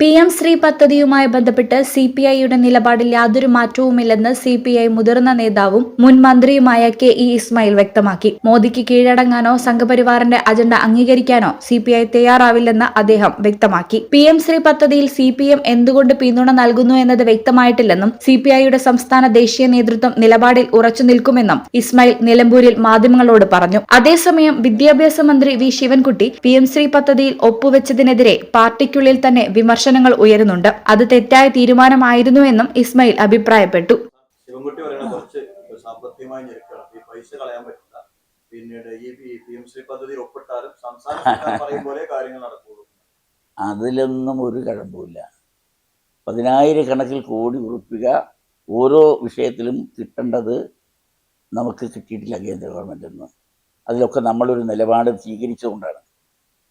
P M Shri പദ്ധതിയുമായി ബന്ധപ്പെട്ട് C P ഐയുടെ നിലപാടിൽ യാതൊരു മാറ്റവുമില്ലെന്ന് സി പി ഐ മുതിർന്ന നേതാവും മുൻ മന്ത്രിയുമായ കെ ഇ ഇസ്മായിൽ വ്യക്തമാക്കി. മോദിക്ക് കീഴടങ്ങാനോ സംഘപരിവാറിന്റെ അജണ്ട അംഗീകരിക്കാനോ സി പി ഐ തയ്യാറാവില്ലെന്ന് അദ്ദേഹം വ്യക്തമാക്കി. പി എം ശ്രീ പദ്ധതിയിൽ സി പി എം എന്തുകൊണ്ട് പിന്തുണ നൽകുന്നു എന്നത് വ്യക്തമായിട്ടില്ലെന്നും സി പി ഐയുടെ സംസ്ഥാന ദേശീയ നേതൃത്വം നിലപാടിൽ ഉറച്ചു നിൽക്കുമെന്നും ഇസ്മായിൽ നിലമ്പൂരിൽ മാധ്യമങ്ങളോട് പറഞ്ഞു. അതേസമയം വിദ്യാഭ്യാസ മന്ത്രി V Sivankutty P M Shri പദ്ധതിയിൽ ഒപ്പുവെച്ചതിനെതിരെ പാർട്ടിക്കുള്ളിൽ തന്നെ വിമർശനങ്ങൾ ഉയരുന്നുണ്ട്. അത് തെറ്റായ തീരുമാനമായിരുന്നു എന്നും ഇസ്മയിൽ അഭിപ്രായപ്പെട്ടു. ശിവൻകുട്ടി പറയുന്ന കുറച്ച് സാമ്പത്തികമായി ഞെരുക്കണം. ഈ പൈസ കളയാൻ പറ്റില്ല. പിന്നീട് ഈ പി എം ശ്രീ പദ്ധതിയിൽ ഒപ്പിട്ടാലും സംസ്ഥാന സർക്കാർ പറയും പോലെ കാര്യങ്ങൾ നടക്കുള്ളൂ. അതിലൊന്നും ഒരു കഴമ്പില്ല പതിനായിരക്കണക്കിൽ കോടി ഉറപ്പിക ഓരോ വിഷയത്തിലും കിട്ടേണ്ടത് നമുക്ക് കിട്ടിയിട്ടില്ല കേന്ദ്ര ഗവൺമെന്റിൽ നിന്ന്. അതിലൊക്കെ നമ്മളൊരു നിലപാട് സ്വീകരിച്ചുകൊണ്ടാണ്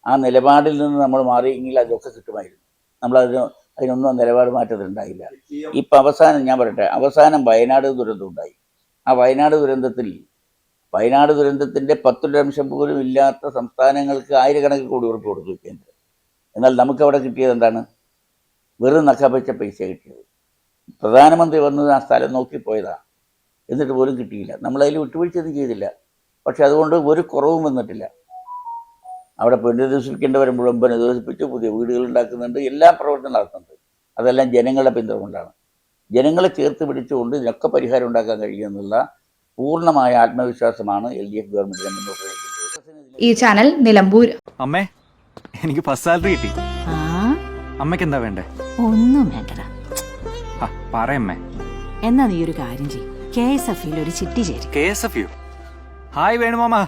ആ നിലപാടിൽ നിന്ന് നമ്മൾ മാറിയെങ്കിൽ അതൊക്കെ കിട്ടുമായിരുന്നു. നമ്മളതിന് അതിനൊന്നും നിലപാട് മാറ്റത്തിലുണ്ടായില്ല ഇപ്പം അവസാനം ഞാൻ പറയട്ടെ അവസാനം വയനാട് ദുരന്തം ഉണ്ടായി. ആ വയനാട് ദുരന്തത്തിൽ വയനാട് ദുരന്തത്തിന്റെ പത്തൊരംശം പോലും ഇല്ലാത്ത സംസ്ഥാനങ്ങൾക്ക് ആയിരക്കണക്കിന് കോടി ഉറപ്പ് കൊടുത്തു കേന്ദ്രം. എന്നാൽ നമുക്കവിടെ കിട്ടിയത് എന്താണ്? വെറും നക്കാപ്പച്ച പൈസ കിട്ടിയത്. പ്രധാനമന്ത്രി വന്നത് ആ സ്ഥലം നോക്കി പോയതാണ് എന്നിട്ട് പോലും കിട്ടിയില്ല. നമ്മളതിൽ വിട്ടുവീഴ്ചയൊന്നും ചെയ്തില്ല. പക്ഷെ അതുകൊണ്ട് ഒരു കുറവും വന്നിട്ടില്ല. അവിടെ പുനരധിവസിക്കേണ്ടവരെ മുഴുവൻ പുനരധിവസിപ്പിച്ച് പുതിയ വീടുകൾ ഉണ്ടാക്കുന്നുണ്ട് എല്ലാ പ്രവർത്തനം നടത്തുന്നുണ്ട്. അതെല്ലാം ജനങ്ങളുടെ പിന്തുണ കൊണ്ടാണ്. ജനങ്ങളെ ചേർത്ത് പിടിച്ചുകൊണ്ട് ഇതിനൊക്കെ പരിഹാരം ഉണ്ടാക്കാൻ കഴിയുമെന്നുള്ള പൂർണമായ ആത്മവിശ്വാസമാണ് എൽ ഡി എഫ് ഗവൺമെന്റിനെ മുന്നോട്ട് ഈ ചാനൽ നിലമ്പൂർ. അമ്മേ എനിക്ക് ഫസ്റ്റ് സാലറി കിട്ടി. ആ? അമ്മയ്ക്ക് എന്താ വേണ്ടേ? ഒന്നും വേണ്ടടാ. പറയമ്മേ എന്നാ നീ ഒരു കാര്യം ചെയ്യും. കെ എസ് എഫ് ഒരു ചിട്ടി ചേരും. കെ എസ് എഫ് യു. ഹായ് വേണുമാമ.